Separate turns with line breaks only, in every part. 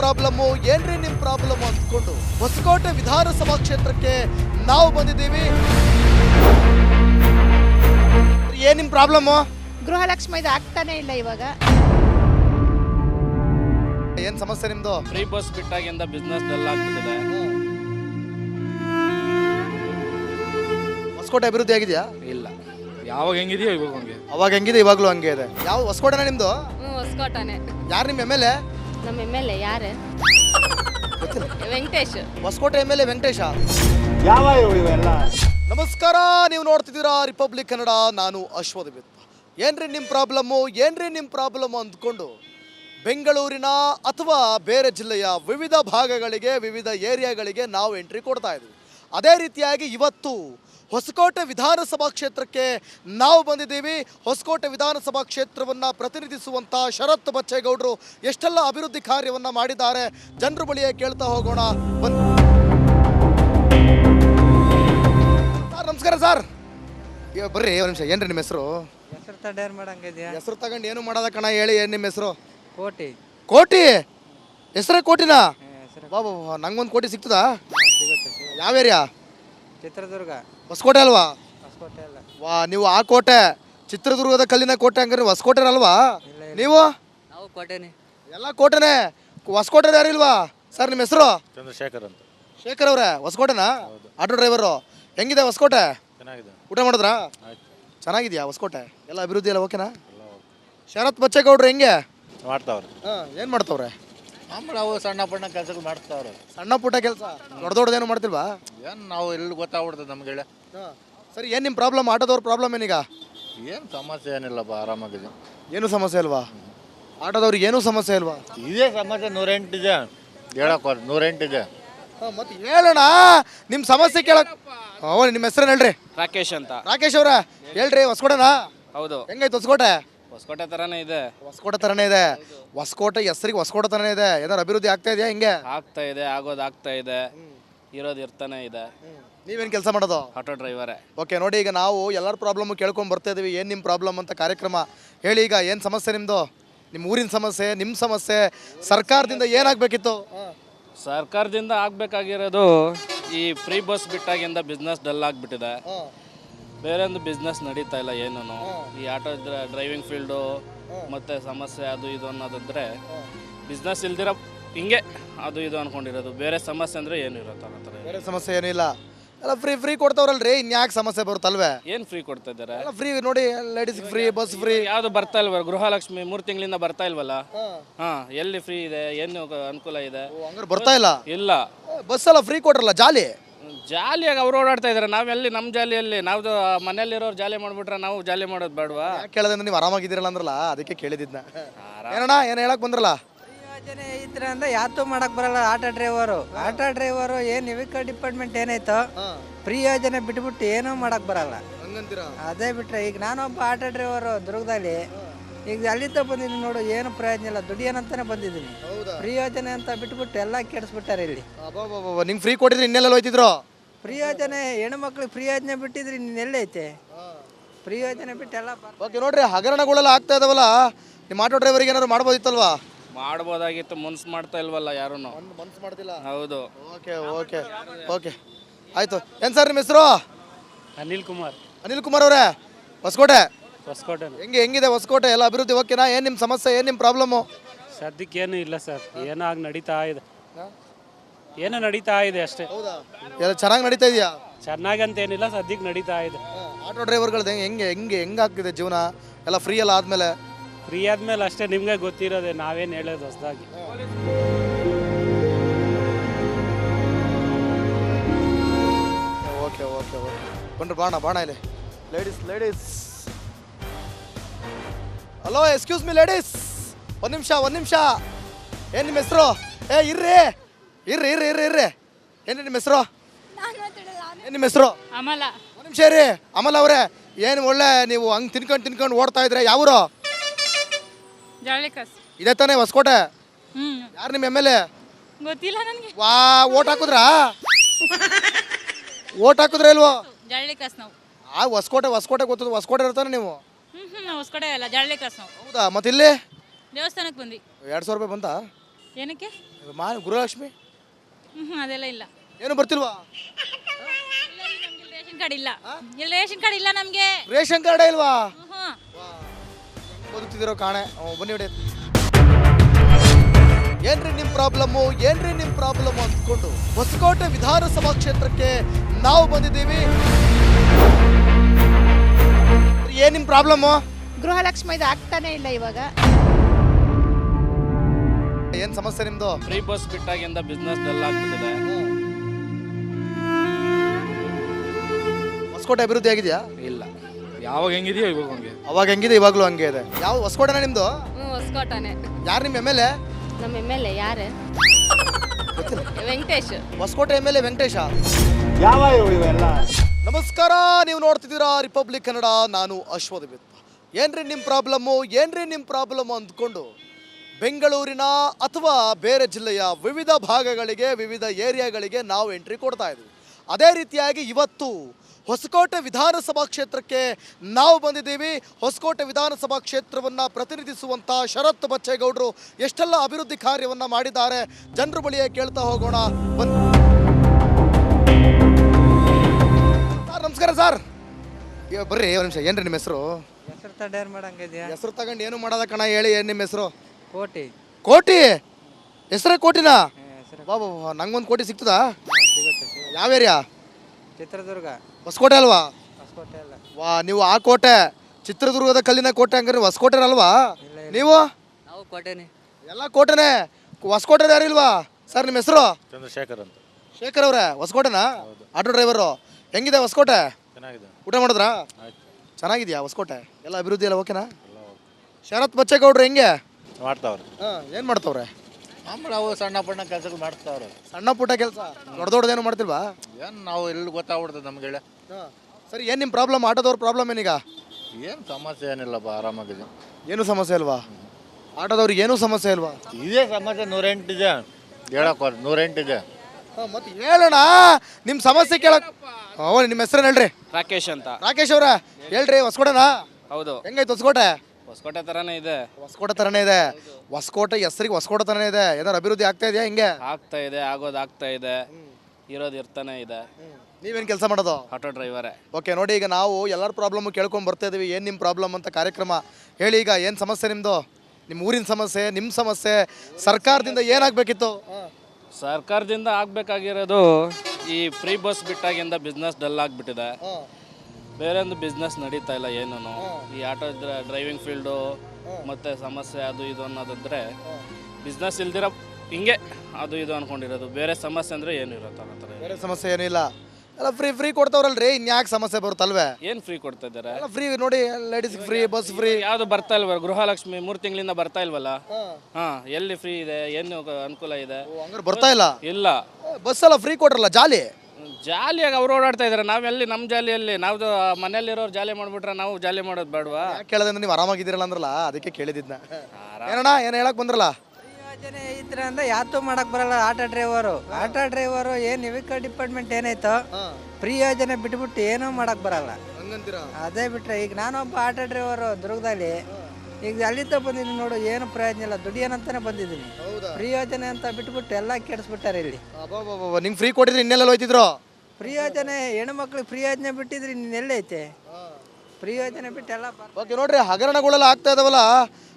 Problem? ಏನ್ರಿ ನಿಮ್ problem ಅಂದ್ಕೊಂಡು ಹೊಸಕೋಟೆ ವಿಧಾನಸಭಾ ಕ್ಷೇತ್ರಕ್ಕೆ ನಾವು ಬಂದಿದ್ದೀವಿ. ಏನ್ ನಿಮ್ ಪ್ರಾಬ್ಲಮ್ಮು?
ಗೃಹಲಕ್ಷ್ಮಿ ಇದು ಆಗ್ತಾನೆ ಇಲ್ಲ ಇವಾಗ.
ಏನ್ ಸಮಸ್ಯೆ ನಿಮ್ದು?
ಫ್ರೀ ಬಸ್ ಬಿಟ್ಟಾಗಿಂದ ಬಿಸ್ನೆಸ್ ಡಲ್ ಆಗ್ಬಿಟ್ಟಿದೆ.
ಹೊಸಕೋಟೆ ಅಭಿವೃದ್ಧಿ ಆಗಿದೆಯಾ?
ಇಲ್ಲ. ಯಾವಾಗ ಹೆಂಗಿದೆಯೋ ಇವಾಗ ಹಂಗೆ.
ಅವಾಗ ಹೆಂಗಿದೆ? ಇವಾಗ್ಲೂ ಹಂಗೆ ಇದೆ. ಯಾವ ಹೊಸಕೋಟೆನ ನಿಮ್ದು?
ಹ್ಞೂ ಹೊಸಕೋಟನೆ.
ಯಾರು ನಿಮ್ಮ ಎಂ ಎಲ್ ಎ
ನಮ್ಮ ಎಂ ಎಲ್ ಎ ಯಾರು? Venkatesh.
Hosakote M L A Venkatesh. ನಮಸ್ಕಾರ ನೀವು ನೋಡ್ತಿದ್ದೀರಾ ರಿಪಬ್ಲಿಕ್ ಕನ್ನಡ ನಾನು ಅಶ್ವಥ್ ಬಿತ್ತ. ಏನ್ರಿ ನಿಮ್ಮ ಪ್ರಾಬ್ಲಮ್ಮು? ಏನ್ರಿ ನಿಮ್ಮ ಪ್ರಾಬ್ಲಮ್ ಅಂದ್ಕೊಂಡು ಬೆಂಗಳೂರಿನ ಅಥವಾ ಬೇರೆ ಜಿಲ್ಲೆಯ ವಿವಿಧ ಭಾಗಗಳಿಗೆ ವಿವಿಧ ಏರಿಯಾಗಳಿಗೆ ನಾವು ಎಂಟ್ರಿ ಕೊಡ್ತಾ ಇದ್ದೀವಿ ಅದೇ ರೀತಿಯಾಗಿ ಇವತ್ತು ಹೊಸಕೋಟೆ ವಿಧಾನಸಭಾ ಕ್ಷೇತ್ರಕ್ಕೆ ನಾವು ಬಂದಿದ್ದೀವಿ. ಹೊಸಕೋಟೆ ವಿಧಾನಸಭಾ ಕ್ಷೇತ್ರವನ್ನು ಪ್ರತಿನಿಧಿಸುವಂಥ ಶರತ್ ಬಚ್ಚೇಗೌಡರು ಎಷ್ಟೆಲ್ಲ ಅಭಿವೃದ್ಧಿ ಕಾರ್ಯವನ್ನು ಮಾಡಿದ್ದಾರೆ ಜನರ ಬಳಿಯೇ ಕೇಳ್ತಾ ಹೋಗೋಣ. ಬಂದು ಸರ್ ನಮಸ್ಕಾರ ಸರ್. ಬರ್ರಿ ಒಂದು ನಿಮಿಷ. ಏನ್ರಿ ನಿಮ್ಮ ಹೆಸರು?
ಹೆಸರು ತಡೇರ್ ಮಾಡಂಗಿದ್ಯಾ
ಹೆಸರು ತಗೊಂಡು ಏನು ಮಾಡೋದ ಕಣ ಹೇಳಿ ಏನು ನಿಮ್ಮ ಹೆಸರು?
ಕೋಟಿ.
ಕೋಟಿ? ಹೆಸರೇ ಕೋಟಿನಾ? ಬಾಬಾ ನಂಗೊಂದು ಕೋಟಿ ಸಿಗ್ತದಾ. ಯಾವ ಏರಿಯಾ
ಚಿತ್ರದುರ್ಗ.
ಹೊಸಕೋಟೆ ಅಲ್ವಾ?
ಹೊಸಕೋಟೆ ಅಲ್ಲ.
ವಾ ನೀವು ಆ ಕೋಟೆ ಚಿತ್ರದುರ್ಗದ ಕಲ್ಲಿನ ಕೋಟೆ ಹಂಗಾರೆ ಹೊಸಕೋಟೆ ಅಲ್ವಾ? ನೀವು?
ನಾವು ಕೋಟೆನೆ.
ಎಲ್ಲ ಕೋಟೆನೇ. ಹೊಸಕೋಟೆ ಯಾರು ಇಲ್ವಾ? ಸರ್ ನಿಮ್ಮ ಹೆಸರು?
ಚಂದ್ರಶೇಖರ್ ಅಂತ.
ಶೇಖರ್ ಅವರೇ ಹೊಸಕೋಟೆನಾ? Auto driver. ಹೆಂಗಿದೆ ಹೊಸಕೋಟೆ?
ಚೆನ್ನಾಗಿದೆ.
ಊಟ ಮಾಡಿದ್ರಾ?
ಚೆನ್ನಾಗಿದೆಯಾ
ಚೆನ್ನಾಗಿದ್ಯಾ ಹೊಸಕೋಟೆ? ಎಲ್ಲ ಅಭಿವೃದ್ಧಿ ಎಲ್ಲ ಓಕೆನಾ? ಶರತ್ ಬಚ್ಚೇಗೌಡ್ರು ಹೆಂಗೆ?
ಮಾಡ್ತಾವ್ರೆ.
ಹಾಂ ಏನು ಮಾಡ್ತಾವ್ರೆ?
ಅವು ಸಣ್ಣ ಪಣ್ಣ ಕೆಲಸಗಳು ಮಾಡ್ತಾವ್ರೆ.
ಸಣ್ಣ ಪುಟ್ಟ ಕೆಲಸ? ದೊಡ್ಡ ದೊಡ್ಡದೇನು ಮಾಡ್ತಿಲ್ವಾ?
ಏನು ನಾವು ಎಲ್ಲಿ ಗೊತ್ತಾಗ್ಬಿಡ್ತದೆ ನಮ್ಗೆ
ಹಾಂ. ಸರಿ ಏನು ನಿಮ್ಮ ಪ್ರಾಬ್ಲಮ್ ಆಟೋದವ್ರ ಪ್ರಾಬ್ಲಮ್ ಏನೀಗ?
ಏನು ಸಮಸ್ಯೆ ಏನಿಲ್ಲಪ್ಪ ಆರಾಮಾಗಿದೆ
ಏನು ಸಮಸ್ಯೆ ಅಲ್ವಾ ಆಟೋದವ್ರಿಗೆ ಏನು ಸಮಸ್ಯೆ ಇಲ್ವಾ?
ಇದೇ ಸಮಸ್ಯೆ ನೂರೆಂಟಿದೆ ಹೇಳಕ್ಕೆ ನೂರೆಂಟಿದೆ
ಹಾಂ ಮತ್ತೆ ಹೇಳೋಣ ನಿಮ್ಮ ಸಮಸ್ಯೆ ಕೇಳಕ್ ಅವ ನಿಮ್ಮ ಹೆಸರು ಹೇಳ್ರಿ?
ರಾಕೇಶ್ ಅಂತ.
ರಾಕೇಶ್ ಅವ್ರ? ಹೇಳ್ರಿ ಹೊಸ್ಕೊಡೋಣ
ಹೌದು.
ಹೆಂಗೈತೆ ಹೊಸಕೋಟೆ?
ಹೊಸಕೋಟೆ ಥರನೇ ಇದೆ.
ಹೊಸಕೋಟೆ ಥರನೇ ಇದೆ. ಹೊಸಕೋಟೆ ಹೆಸರಿಗೆ ಹೊಸಕೋಟೆ ಥರನೇ ಇದೆ. ಏನಾದ್ರು ಅಭಿವೃದ್ಧಿ ಆಗ್ತಾ ಇದೆಯಾ ಹಿಂಗೆ?
ಆಗ್ತಾ ಇದೆ ಆಗೋದು ಆಗ್ತಾ ಇದೆ. ಇರೋದು ಇರ್ತಾನೆ ಇದೆ.
ನೀವೇನು ಕೆಲಸ ಮಾಡೋದು?
ಆಟೋ ಡ್ರೈವರೇ.
ಓಕೆ ನೋಡಿ ಈಗ ನಾವು ಎಲ್ಲರ ಪ್ರಾಬ್ಲಮ್ ಕೇಳ್ಕೊಂಡು ಬರ್ತಾ ಇದೀವಿ. ಏನು ನಿಮ್ಮ ಪ್ರಾಬ್ಲಮ್ ಅಂತ ಕಾರ್ಯಕ್ರಮ. ಹೇಳಿ ಈಗ ಏನು ಸಮಸ್ಯೆ ನಿಮ್ಮದು ನಿಮ್ಮ ಊರಿನ ಸಮಸ್ಯೆ ನಿಮ್ಮ ಸಮಸ್ಯೆ ಸರ್ಕಾರದಿಂದ ಏನಾಗಬೇಕಿತ್ತು?
ಸರ್ಕಾರದಿಂದ ಆಗ್ಬೇಕಾಗಿರೋದು ಈ ಫ್ರೀ ಬಸ್ ಬಿಟ್ಟಾಗಿಂದ ಬಿಸ್ನೆಸ್ ಡಲ್ ಆಗಿಬಿಟ್ಟಿದೆ. ಬೇರೆ ಒಂದು ಬಿಸ್ನೆಸ್ ನಡೀತಾ ಇಲ್ಲ ಏನೂ ಈ ಆಟೋ ಡ್ರೈವಿಂಗ್ ಫೀಲ್ಡು ಮತ್ತು ಸಮಸ್ಯೆ ಅದು ಇದು ಅನ್ನೋದಂದ್ರೆ ಬಿಸ್ನೆಸ್ ಇಲ್ದಿರ ಹಿಂಗೆ ಅದು ಇದು ಅನ್ಕೊಂಡಿರೋದು. ಬೇರೆ ಸಮಸ್ಯೆ ಅಂದರೆ ಏನು ಇರುತ್ತೆ ಆ ಥರ
ಬೇರೆ ಸಮಸ್ಯೆ ಏನಿಲ್ಲ ಅಲ್ಲ ಎಲ್ಲ ಫ್ರೀ ಫ್ರೀ ಕೊಡ್ತಾವ್ರಲ್ರಿ. ಇನ್ಯಾಕೆ ಸಮಸ್ಯೆ ಬರುತ್ತಲ್ವೇ
ಏನು ಫ್ರೀ ಕೊಡ್ತಾ ಇದ್ದಾರೆ?
ಎಲ್ಲ ಫ್ರೀ ನೋಡಿ ಲೇಡೀಸ್ ಫ್ರೀ ಬಸ್ ಫ್ರೀ
ಯಾವುದು ಬರ್ತಾ ಇಲ್ವಲ್ಲ? ಗೃಹಲಕ್ಷ್ಮಿ ಮೂರು ತಿಂಗಳಿಂದ ಬರ್ತಾ ಇಲ್ವಲ್ಲ? ಹಾ. ಎಲ್ಲಿ ಫ್ರೀ ಇದೆ? ಏನು ಅನುಕೂಲ ಇದೆ?
ಹಂಗಾರೆ ಬರ್ತಾ ಇಲ್ಲ?
ಇಲ್ಲ.
ಬಸ್ ಎಲ್ಲ ಫ್ರೀ ಕೊಟ್ರಲ್ಲ ಜಾಲಿ?
ಜಾಲಿಯಾಗಿ ಅವ್ರು ಓಡಾಡ್ತಾ ಇದ್ದಾರೆ ನಾವೆಲ್ಲಿ ನಮ್ಮ ಜಾಲಿಯಲ್ಲಿ ನಾವು ಮನೇಲಿರೋರು ಜಾಲಿ ಮಾಡ್ಬಿಟ್ರೆ ನಾವು ಜಾಲಿ ಮಾಡೋದು ಬೇಡವಾ?
ಯಾಕೆ ಕೇಳಿದ್ರೆ ನೀವು ಆರಾಮಾಗಿದ್ದೀರಲ್ಲ ಅಂದ್ರಲ್ಲ ಅದಕ್ಕೆ ಕೇಳಿದ್ನ. ಏನಣ್ಣ ಏನು ಹೇಳಕ್ ಬಂದ್ರಲ್ಲ?
ಯೋಜನೆ ಇದ್ರ ಅಂದ್ರೆ ಯಾತೂ ಮಾಡಕ್ ಬರಲ್ಲ ಆಟೋ ಡ್ರೈವರು. ಆಟೋ ಡ್ರೈವರು ಏನ್ ಇವಿಕ ಡಿಪಾರ್ಟ್ಮೆಂಟ್ ಏನಾಯ್ತೋ ಫ್ರೀ ಯೋಜನೆ ಬಿಟ್ಬಿಟ್ಟು ಏನೂ ಮಾಡಕ್ ಬರಲ್ಲ. ಅದೇ ಬಿಟ್ರೆ ಈಗ ನಾನೊಬ್ಬ ಆಟೋ ಡ್ರೈವರು ದುರ್ಗದಲ್ಲಿ. ಈಗ ಅಲ್ಲಿಂದ ಬಂದಿದ್ದೀನಿ ನೋಡು ಏನು ಪ್ರಯೋಜನ ಇಲ್ಲ. ದುಡಿಯೋನಂತಾನೆ ಬಂದಿದ್ದೀನಿ.
ಹೌದಾ?
ಫ್ರೀ ಯೋಜನೆ ಅಂತ ಬಿಟ್ಬಿಟ್ಟು ಎಲ್ಲ ಕೆಡಿಸ್ಬಿಟ್ಟಾರೆ ಇಲ್ಲಿ.
ನಿಂಗೆ ಫ್ರೀ ಕೊಟ್ಟಿದ್ರೆ ಇನ್ನೆಲ್ಲ ಹೋಯ್ತಿದ್ರು?
ಫ್ರೀ ಯೋಜನೆ ಹೆಣ್ಮಕ್ಳಿಗೆ ಫ್ರೀ ಯೋಜನೆ ಬಿಟ್ಟಿದ್ರೆ ಇನ್ನೆಲ್ಲೈತೆ ಫ್ರೀ ಯೋಜನೆ ಬಿಟ್ಟು ಎಲ್ಲ
ಓಕೆ ನೋಡ್ರಿ ಹಗರಣಗಳೆಲ್ಲ ಆಗ್ತಾ ಇದಾವಲ್ಲ? ನಿಮ್ಮ ಆಟೋ ಡ್ರೈವರಿಗೆ ಏನಾದ್ರು ಮಾಡ್ಬೋದಿತ್ತಲ್ವಾ?
ಮಾಡ್ಬೋದಾಗಿತ್ತು ಮನ್ಸು ಮಾಡ್ತಾ ಇಲ್ವಲ್ಲ ಯಾರೂ
ಮನ್ಸು ಮಾಡ್ತಿಲ್ಲ?
ಹೌದು.
ಓಕೆ ಓಕೆ ಓಕೆ ಆಯ್ತು. ಏನು ಸರ್ ನಿಮ್ಮ ಹೆಸರು?
ಅನಿಲ್ ಕುಮಾರ್.
ಅನಿಲ್ ಕುಮಾರ್ ಅವರೇ? ಹೊಸಕೋಟೆ?
ಹೊಸಕೋಟೆ
ಹೆಂಗೆ ಹೆಂಗಿದೆ ಹೊಸಕೋಟೆ? ಎಲ್ಲ ಅಭಿವೃದ್ಧಿ ಓಕೆನಾ ಏನು ನಿಮ್ಮ ಸಮಸ್ಯೆ? ಏನು ನಿಮ್ಮ ಪ್ರಾಬ್ಲಮ್ಮು
ಸದ್ಯಕ್ಕೇನು ಇಲ್ಲ ಸರ್. ಏನೋ ಆಗಿ ನಡೀತಾ ಇದೆ. ಏನೋ ನಡೀತಾ ಇದೆ ಅಷ್ಟೇ.
ಹೌದಾ? ಎಲ್ಲ ಚೆನ್ನಾಗಿ ನಡೀತಾ ಇದೆಯಾ?
ಚೆನ್ನಾಗಿ ಅಂತ ಏನಿಲ್ಲ ಸದ್ಯಕ್ಕೆ ನಡೀತಾ ಇದೆ.
ಆಟೋ ಡ್ರೈವರ್ಗಳ್ದು ಹೆಂಗೆ ಹೆಂಗೆ ಹೆಂಗೆ ಹೆಂಗೆ ಆಗ್ತಿದೆ ಜೀವನ? ಎಲ್ಲ ಫ್ರೀ ಎಲ್ಲ ಆದಮೇಲೆ?
ಫ್ರೀ ಆದ್ಮೇಲೆ ಅಷ್ಟೇ ನಿಮಗೆ ಗೊತ್ತಿರೋದೆ ನಾವೇನು ಹೇಳೋದು ಹೊಸದಾಗಿ.
Okay okay okay. ಬಂದ್ರೆ ಬಾಣ ಬಾಣ ಇಲ್ಲಿ. Ladies ladies hello excuse me ladies ಒಂದು ನಿಮಿಷ ಒಂದು ನಿಮಿಷ. ಏನು ನಿಮ್ಮ ಹೆಸರು? ಏ ಇರ್ರಿ. ಇರ್ರಿ ಇರ್ರಿ ಇರ್ರಿ ಇರ್ರಿ. ಏನು ನಿಮ್ಮ ಹೆಸರು? ಏನು ನಿಮ್ಮ ಹೆಸರು?
ಅಮಲ.
ಒಂದು ನಿಮಿಷ ಇರಿ ಅಮಲ್ ಅವರೇ ಏನು ಒಳ್ಳೆ ನೀವು ಹಂಗೆ ತಿನ್ಕೊಂಡು ತಿನ್ಕೊಂಡು ಓಡ್ತಾ ಇದ್ರೆ ಯಾವರು? ಇದೇ ತಾನೇ ಹೊಸಕೋಟೆ?
ಹ್ಮ್.
ಯಾರು ನಿಮ್ಮ ಎಂ ಎಲ್ ಎ?
ಗೊತ್ತಿಲ್ಲ ನನಗೆ.
ವಾ ಓಟ್ ಹಾಕಿದ್ರಾ? ಓಟ್ ಹಾಕಿದ್ರೆ ಇಲ್ವೋ?
ಜಳಿಕಸ್ ನಾವು.
ಆ ಹೊಸಕೋಟೆ ಹೊಸಕೋಟೆ ಗೊತ್ತದ ಹೊಸಕೋಟೆ ಇರ್ತಾನೆ ನೀವು.
ಹ್ಮ್ ಹ್ಮ್ ನಾವು ಹೊಸ್ಕಡೆ ಅಲ್ಲ ನಾವು.
ಹೌದಾ? ಮತ್ತೆ ಇಲ್ಲಿ
ದೇವಸ್ಥಾನಕ್ಕೆ ಬಂದ್ವಿ.
ಎರಡು ಸಾವಿರ ರೂಪಾಯಿ ಬಂತಾ?
ಏನಕ್ಕೆ?
ಮಾ ಗೃಹಲಕ್ಷ್ಮಿ?
ಹ್ಞೂ ಅದೆಲ್ಲ ಇಲ್ಲ.
ಏನು ಬರ್ತಿಲ್ವಾ?
ರೇಷನ್ ಕಾರ್ಡ್ ಇಲ್ಲ. ಇಲ್ಲಿ ರೇಷನ್ ಕಾರ್ಡ್ ಇಲ್ಲ ನಮಗೆ.
ರೇಷನ್ ಕಾರ್ಡೇ ಇಲ್ವಾ?
ಹ್ಞೂ
ಬದುಕ್ತಿದಿರೋ ಕಾಣೆ. ಹ್ಞೂ, ಬನ್ನಿ ಬಿಡಿ ಏನ್ರಿ ನಿಮ್ಮ ಪ್ರಾಬ್ಲಮ್ಮು? ಏನ್ರಿ ನಿಮ್ಮ ಪ್ರಾಬ್ಲಮ್ ಅಂದ್ಕೊಂಡು ಹೊಸಕೋಟೆ ವಿಧಾನಸಭಾ ಕ್ಷೇತ್ರಕ್ಕೆ ನಾವು ಬಂದಿದ್ದೀವಿ. ಏನ್ ನಿಮ್ ಪ್ರಾಬ್ಲಮ್ಮು
ಗೃಹಲಕ್ಷ್ಮಿ ಇದು ಆಗ್ತಾನೆ ಇಲ್ಲ ಇವಾಗ.
ಏನ್ ಸಮಸ್ಯೆ ನಿಮ್ದು?
ಫ್ರೀ ಬಸ್ ಬಿಟ್ಟಾಗಿಂದ ಬಿಸ್ನೆಸ್ ಡಲ್ ಆಗ್ಬಿಟ್ಟಿದೆ.
ಹೊಸಕೋಟೆ ಅಭಿವೃದ್ಧಿ ಆಗಿದೆಯಾ?
ಇಲ್ಲ. ಯಾವಾಗ ಹೆಂಗಿದೆಯೋ ಇವಾಗ ಹಂಗೆ.
ಅವಾಗ ಹೆಂಗಿದೆ ಇವಾಗ್ಲೂ ಹಂಗೆ ಇದೆ. ಯಾವ ಹೊಸಕೋಟೆನ ನಿಮ್ದು?
ಹ್ಞೂ ಹೊಸಕೋಟನೆ.
ಯಾರು ನಿಮ್ಮ ಎಂ ಎಲ್ ಎ
ನಮ್ಮ ಎಂ ಎಲ್ ಎ ಯಾರು? Venkatesh.
Hosakote M L A Venkatesh? ನಮಸ್ಕಾರ, ನೀವು ನೋಡ್ತಿದ್ದೀರಾ ರಿಪಬ್ಲಿಕ್ ಕನ್ನಡ ನಾನು ಅಶ್ವಥ್ ಬಿತ್ತ. ಏನ್ರಿ ನಿಮ್ಮ ಪ್ರಾಬ್ಲಮ್ಮು? ಏನ್ರಿ ನಿಮ್ಮ ಪ್ರಾಬ್ಲಮ್ ಅಂದ್ಕೊಂಡು ಬೆಂಗಳೂರಿನ ಅಥವಾ ಬೇರೆ ಜಿಲ್ಲೆಯ ವಿವಿಧ ಭಾಗಗಳಿಗೆ, ವಿವಿಧ ಏರಿಯಾಗಳಿಗೆ ನಾವು ಎಂಟ್ರಿ ಕೊಡ್ತಾ ಇದ್ದೀವಿ. ಅದೇ ರೀತಿಯಾಗಿ ಇವತ್ತು ಹೊಸಕೋಟೆ ವಿಧಾನಸಭಾ ಕ್ಷೇತ್ರಕ್ಕೆ ನಾವು ಬಂದಿದ್ದೀವಿ. ಹೊಸಕೋಟೆ ವಿಧಾನಸಭಾ ಕ್ಷೇತ್ರವನ್ನು ಪ್ರತಿನಿಧಿಸುವಂಥ ಶರತ್ ಬಚ್ಚೇಗೌಡರು ಎಷ್ಟೆಲ್ಲ ಅಭಿವೃದ್ಧಿ ಕಾರ್ಯವನ್ನು ಮಾಡಿದ್ದಾರೆ, ಜನರ ಬಳಿಯೇ ಕೇಳ್ತಾ ಹೋಗೋಣ. ಬನ್ನಿ. ನಮಸ್ಕಾರ ಸರ್. ಇವಾಗ ಬರ್ರಿ ಒಂದು ನಿಮಿಷ. ಏನ್ರಿ ನಿಮ್ಮ ಹೆಸರು?
ಹೆಸರು ತಡ್ಯಾರ ಮಾಡಂಗಿದ್ಯಾ
ಹೆಸರು ತಗೊಂಡು ಏನು ಮಾಡೋದ ಕಣ ಹೇಳಿ ಏನ್ ನಿಮ್ಮ ಹೆಸರು?
ಕೋಟಿ.
ಕೋಟಿ? ಹೆಸರೇ ಕೋಟಿನಾ?
ಹೆಸರು
ಬಾ ಬಾ ಬಾ, ನಂಗೊಂದು ಕೋಟಿ ಸಿಗ್ತದಾ?
ಸಿಗುತ್ತೆ ಸಿಗುತ್ತೆ.
ಯಾವ ಏರಿಯಾ
ಚಿತ್ರದುರ್ಗ.
ಹೊಸಕೋಟೆ ಅಲ್ವಾ?
ಹೊಸಕೋಟೆ ಅಲ್ಲ.
ವಾ ನೀವು ಆ ಕೋಟೆ ಚಿತ್ರದುರ್ಗದ ಕಲ್ಲಿನ ಕೋಟೆ ಹಂಗಾರೆ ಹೊಸಕೋಟೆ ಅಲ್ವಾ? ನೀವು?
ನಾವು ಕೋಟೆನೇ.
ಎಲ್ಲ ಕೋಟೆನೇ. ಹೊಸಕೋಟೆ ಯಾರು ಇಲ್ವಾ ಸರ್ ನಿಮ್ಮ ಹೆಸರು?
ಚಂದ್ರಶೇಖರ್ ಅಂತ.
ಶೇಖರ್ ಅವ್ರೆ ಹೊಸಕೋಟೆನಾ? Auto driver? ಹೆಂಗಿದೆ ಹೊಸಕೋಟೆ?
ಚೆನ್ನಾಗಿದೆ.
ಊಟ ಮಾಡಿದ್ರಾ?
ಆಯ್ತು.
ಚೆನ್ನಾಗಿದ್ಯಾ ಹೊಸಕೋಟೆ? ಎಲ್ಲ ಅಭಿವೃದ್ಧಿ ಎಲ್ಲ ಓಕೆನಾ? ಶರತ್ ಬಚ್ಚೇಗೌಡ್ರು ಹೆಂಗೆ?
ಮಾಡ್ತಾವ್ರೆ.
ಹಾಂ ಏನು ಮಾಡ್ತಾವ್ರೆ?
ಆಮೇಲೆ ಅವು ಸಣ್ಣ ಪಣ್ಣ ಕೆಲಸಗಳು ಮಾಡ್ತಾವ್ರೆ.
ಸಣ್ಣ ಪುಟ್ಟ ಕೆಲಸ? ದೊಡ್ಡ ದೊಡ್ಡದೇನು ಮಾಡ್ತಿಲ್ವಾ?
ಏನು ನಾವು ಎಲ್ಲಿ ಗೊತ್ತಾಗ್ಬಿಡ್ತದೆ ನಮ್ಗೆ
ಹಾಂ. ಸರಿ ಏನು ನಿಮ್ಮ ಪ್ರಾಬ್ಲಮ್ ಆಟೋದವ್ರ ಪ್ರಾಬ್ಲಮ್ ಏನೀಗ?
ಏನು ಸಮಸ್ಯೆ ಏನಿಲ್ಲಪ್ಪ ಆರಾಮಾಗಿದೆ.
ಏನೂ ಸಮಸ್ಯೆ ಅಲ್ವಾ ಆಟೋದವ್ರಿಗೆ ಏನು ಸಮಸ್ಯೆ ಅಲ್ವಾ
ಇದೇ ಸಮಸ್ಯೆ ನೂರೆಂಟಿದೆ ಹೇಳಕ್ ನೂರೆಂಟಿದೆ
ಮತ್ತೆ ಹೇಳೋಣ? ನಿಮ್ಮ ಸಮಸ್ಯೆ ಕೇಳಕ್ ಹ್ಞೂ ನಿಮ್ಮ ಹೆಸರು ಹೇಳ್ರಿ?
ರಾಕೇಶ್ ಅಂತ.
ರಾಕೇಶ್ ಅವ್ರ? ಹೇಳ್ರಿ ಹೊಸಕೋಟೆನಾ?
ಹೌದು.
ಹೆಂಗೈತೆ ಹೊಸಕೋಟೆ?
ಹೊಸಕೋಟೆ ತರನೇ ಇದೆ.
ಹೊಸಕೋಟೆ ತರನೇ ಇದೆ. ಹೊಸಕೋಟೆ ಹೆಸರಿಗೆ ಹೊಸಕೋಟೆ ತರನೇ ಇದೆ. ಏನಾರು ಅಭಿವೃದ್ಧಿ ಆಗ್ತಾ ಇದೆಯಾ ಹಿಂಗೆ?
ಆಗ್ತಾ ಇದೆ ಆಗೋದು ಆಗ್ತಾ ಇದೆ. ಇರೋದು ಇರ್ತಾನೆ ಇದೆ.
ನೀವೇನು ಕೆಲಸ ಮಾಡೋದು?
ಆಟೋ ಡ್ರೈವರೇ.
ಓಕೆ ನೋಡಿ ಈಗ ನಾವು ಎಲ್ಲರ ಪ್ರಾಬ್ಲಮ್ ಕೇಳ್ಕೊಂಡು ಬರ್ತಾ ಇದೀವಿ. ಏನು ನಿಮ್ಮ ಪ್ರಾಬ್ಲಮ್ ಅಂತ ಕಾರ್ಯಕ್ರಮ? ಹೇಳಿ ಈಗ ಏನು ಸಮಸ್ಯೆ ನಿಮ್ಮದು ನಿಮ್ಮ ಊರಿನ ಸಮಸ್ಯೆ ನಿಮ್ಮ ಸಮಸ್ಯೆ ಸರ್ಕಾರದಿಂದ ಏನಾಗಬೇಕಿತ್ತು?
ಸರ್ಕಾರದಿಂದ ಆಗಬೇಕಾಗಿರೋದು ಈ ಫ್ರೀ ಬಸ್ ಬಿಟ್ಟಾಗಿಂದ ಬಿಸ್ನೆಸ್ ಡಲ್ ಆಗಿಬಿಟ್ಟಿದೆ. ಬೇರೆ ಒಂದು ಬಿಸ್ನೆಸ್ ನಡೀತಾ ಇಲ್ಲ ಏನೂ ಈ ಆಟೋ ಡ್ರೈವಿಂಗ್ ಫೀಲ್ಡು ಮತ್ತು ಸಮಸ್ಯೆ ಅದು ಇದು ಅನ್ನೋದಂದ್ರೆ ಬಿಸ್ನೆಸ್ ಇಲ್ದಿರ ಹಿಂಗೆ ಅದು ಇದು ಅನ್ಕೊಂಡಿರೋದು. ಬೇರೆ ಸಮಸ್ಯೆ ಅಂದರೆ ಏನು ಇರೋ ಥರ
ಬೇರೆ ಸಮಸ್ಯೆ ಏನಿಲ್ಲ ಎಲ್ಲ ಫ್ರೀ ಫ್ರೀ ಕೊಡ್ತಾವ್ರಲ್ರಿ ಇನ್ಯಾಕೆ ಸಮಸ್ಯೆ ಬರುತ್ತಲ್ವೇ?
ಏನ್ ಫ್ರೀ ಕೊಡ್ತಾ ಇದ್ದಾರೆ?
ಅಲ್ಲ ಫ್ರೀ ನೋಡಿ ಲೇಡೀಸ್ ಫ್ರೀ ಬಸ್ ಫ್ರೀ
ಯಾವ್ದು ಬರ್ತಾ ಇಲ್ವ ಗೃಹಲಕ್ಷ್ಮಿ ಮೂರ್ ತಿಂಗಳಿಂದ ಬರ್ತಾ ಇಲ್ವಲ್ಲ? ಹಾ. ಎಲ್ಲಿ ಫ್ರೀ ಇದೆ ಏನು ಅನುಕೂಲ ಇದೆ?
ಹಂಗಾರೆ ಬರ್ತಾ ಇಲ್ಲ?
ಇಲ್ಲ.
ಬಸ್ ಎಲ್ಲ ಫ್ರೀ ಕೊಡ್ರಲ್ಲ ಜಾಲಿ?
ಜಾಲಿಯಾಗಿ ಅವ್ರು ಓಡಾಡ್ತಾ ಇದಾರೆ ನಾವೆಲ್ಲಿ ನಮ್ಮ ಜಾಲಿಯಲ್ಲಿ ನಾವು ಮನೇಲಿರೋರು ಜಾಲಿ ಮಾಡ್ಬಿಟ್ರೆ ನಾವು ಜಾಲಿ ಮಾಡೋದು ಬೇಡವಾ?
ಕೇಳಿದ್ರೆ ನೀವು ಆರಾಮಾಗಿದ್ದೀರಲ್ಲ ಅಂದ್ರಲ್ಲ ಅದಕ್ಕೆ ಕೇಳಿದ್ನ. ಏನಣ್ಣ ಏನು ಹೇಳಕ್ ಬಂದ್ರಲ್ಲ?
ಯೋಜನೆ ಇದ್ರೆ ಅಂದ್ರೆ ಯಾತೂ ಮಾಡಕ್ ಬರಲ್ಲ ಆಟೋ ಡ್ರೈವರು. ಆಟೋ ಡ್ರೈವರು ಏನ್ ವೆಹಿಕಲ್ ಡಿಪಾರ್ಟ್ಮೆಂಟ್ ಏನಾಯ್ತೋ ಫ್ರೀ ಯೋಜನೆ ಬಿಟ್ಬಿಟ್ಟು ಏನೂ ಮಾಡಕ್ ಬರಲ್ಲ.
ಹಂಗಂತೀರಾ?
ಅದೇ ಬಿಟ್ರೆ ಈಗ ನಾನೊಬ್ಬ ಆಟೋ ಡ್ರೈವರು ದುರ್ಗದಲ್ಲಿ ಈಗ ಅಲ್ಲಿಂದ ಬಂದಿದ್ದೀನಿ ನೋಡು ಏನು ಪ್ರಯೋಜನ ಇಲ್ಲ ದುಡಿಯೋನಂತಾನೆ ಬಂದಿದ್ದೀನಿ.
ಹೌದಾ?
ಫ್ರೀ ಯೋಜನೆ ಅಂತ ಬಿಟ್ಬಿಟ್ಟು ಎಲ್ಲ ಕೆಡಿಸ್ಬಿಟ್ಟಾರೆ ಇಲ್ಲಿ.
ನಿಂಗೆ ಫ್ರೀ ಕೊಟ್ಟಿದ್ರೆ ಇನ್ನೆಲ್ಲ ಹೋಯ್ತಿದ್ರು?
ಫ್ರೀ ಯೋಜನೆ ಹೆಣ್ಮಕ್ಳಿಗೆ ಫ್ರೀ ಯೋಜನೆ ಬಿಟ್ಟಿದ್ರಿ ಎಲ್ಲೈತೆ ಫ್ರೀ ಯೋಜನೆ ಬಿಟ್ಟು ಎಲ್ಲ ಬರ್-
ಓಕೆ ನೋಡ್ರಿ ಹಗರಣಗಳೆಲ್ಲ ಆಗ್ತಾ ಇದಾವಲ್ಲ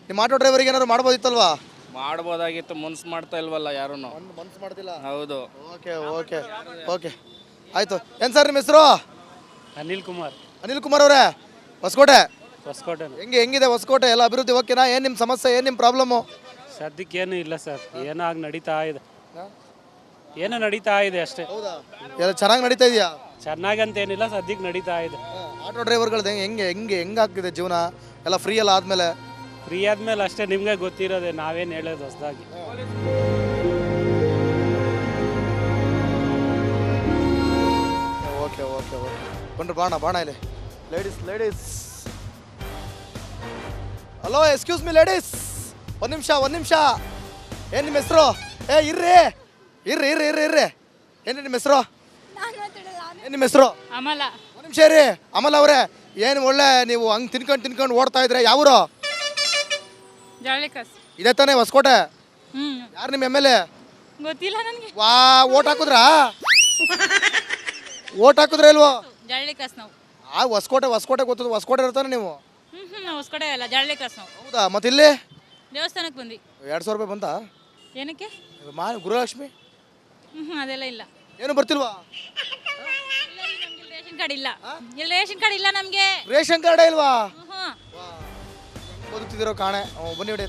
ನಿಮ್ಮ ಆಟೋ ಡ್ರೈವರಿಗೆ ಏನಾದ್ರು ಮಾಡ್ಬೋದಿತ್ತಲ್ವಾ?
ಮಾಡ್ಬೋದಾಗಿತ್ತು ಮನ್ಸು ಮಾಡ್ತಾ ಇಲ್ವಲ್ಲ ಯಾರೂ
ಮನ್ಸು ಮಾಡ್ತಿಲ್ಲ.
ಹೌದು.
Okay okay okay. ಆಯ್ತು. ಏನು ಸರ್ ನಿಮ್ಮ ಹೆಸರು?
ಅನಿಲ್ ಕುಮಾರ್.
ಅನಿಲ್ ಕುಮಾರ್ ಅವರೇ ಹೊಸಕೋಟೆ?
ಹೊಸಕೋಟೆ.
ಹೆಂಗೆ ಹೆಂಗಿದೆ ಹೊಸಕೋಟೆ? ಎಲ್ಲ ಅಭಿವೃದ್ಧಿ ಓಕೆನಾ? ಏನು ನಿಮ್ಮ ಸಮಸ್ಯೆ ಏನು ನಿಮ್ಮ ಪ್ರಾಬ್ಲಮ್ಮು
ಸದ್ಯಕ್ಕೇನು ಇಲ್ಲ ಸರ್. ಏನೋ ಆಗಿ ನಡೀತಾ ಇದೆ? ಏನೋ ನಡೀತಾ ಇದೆ ಅಷ್ಟೇ.
ಹೌದಾ? ಎಲ್ಲ ಚೆನ್ನಾಗಿ ನಡೀತಾ ಇದೆಯಾ?
ಏನಿಲ್ಲ ಸದ್ಯಕ್ಕೆ ನಡೀತಾ ಇದೆ.
ಆಟೋ ಡ್ರೈವರ್ಗಳ್ದು ಹೆಂಗೆ ಹೆಂಗೆ ಹೆಂಗೆ ಹೆಂಗೆ ಆಗ್ತಿದೆ ಜೀವನ? ಎಲ್ಲ ಫ್ರೀ ಎಲ್ಲ ಆದಮೇಲೆ?
ಫ್ರೀ ಆದ್ಮೇಲೆ ಅಷ್ಟೇ ನಿಮಗೆ ಗೊತ್ತಿರೋದೆ ನಾವೇನು ಹೇಳೋದು ಹೊಸದಾಗಿ.
Okay okay okay. ಬನ್ರಿ ಬಾಣ ಬಾಣ ಇಲ್ಲಿ. Ladies ladies hello excuse me ladies ಒಂದು ನಿಮಿಷ ಒಂದು ನಿಮಿಷ. ಏನು ನಿಮ್ಮ ಹೆಸರು? ಏ ಇರ್ರಿ. ಇರ್ರಿ ಇರ್ರಿ ಇರ್ರಿ ಇರ್ರಿ. ಏನು ನಿಮ್ಮ ಹೆಸರು? ಏನು ನಿಮ್ಮ ಹೆಸರು?
ಅಮಲ.
ಒಂದು ನಿಮಿಷ ಇರ್ರಿ. ಅಮಲ ಅವರೇ ಏನು ಒಳ್ಳೆ ನೀವು ಹಂಗೆ ತಿನ್ಕೊಂಡು ತಿನ್ಕೊಂಡು ಓಡ್ತಾ ಇದ್ರೆ ಯಾವರು?
ಜವಳಿ ಕಸ್
ಇದೇ ತಾನೇ ಹೊಸಕೋಟೆ?
ಹ್ಞೂ
ಯಾರು ನಿಮ್ಮ ಎಂ ಎಲ್ ಎ?
ಗೊತ್ತಿಲ್ಲ ನನಗೆ.
ವಾ ಓಟ್ ಹಾಕುದ್ರಾ? ಓಟ್ ಹಾಕುದ್ರ ಇಲ್ವೋ?
ಕ್ರಾಸ್ ನಾವು.
ಆ ಹೊಸಕೋಟೆ ಹೊಸಕೋಟೆ ಗೊತ್ತದ ಹೊಸಕೋಟೆ ಇರ್ತಾನೆ ನೀವು.
ಹ್ಞೂ ಹ್ಞೂ ನಾವು ಹೊಸ್ಕಡೆ ಅಲ್ಲ ಜಳ್ಳಿ ಕ್ರಾಸ್ ನಾವು.
ಹೌದಾ? ಮತ್ತೆ ಇಲ್ಲಿ
ದೇವಸ್ಥಾನಕ್ಕೆ ಬಂದ್ವಿ.
ಎರಡು ಸಾವಿರ ರೂಪಾಯಿ ಬಂತಾ?
ಏನಕ್ಕೆ?
ಮಾ ಗುರುಲಕ್ಷ್ಮಿ?
ಹ್ಞೂ ಅದೆಲ್ಲ ಇಲ್ಲ.
ಏನು ಬರ್ತಿಲ್ವಾ?
ರೇಷನ್ ಕಾರ್ಡ್ ಇಲ್ಲ. ಇಲ್ಲಿ ರೇಷನ್ ಕಾರ್ಡ್ ಇಲ್ಲ ನಮಗೆ.
ರೇಷನ್ ಕಾರ್ಡೇ ಇಲ್ವಾ?
ಹ್ಞೂ
ಬದುಕ್ತಿದಿರೋ ಕಾಣೆ ಹ್ಞೂ, ಬನ್ನಿ ಹೊಡಿ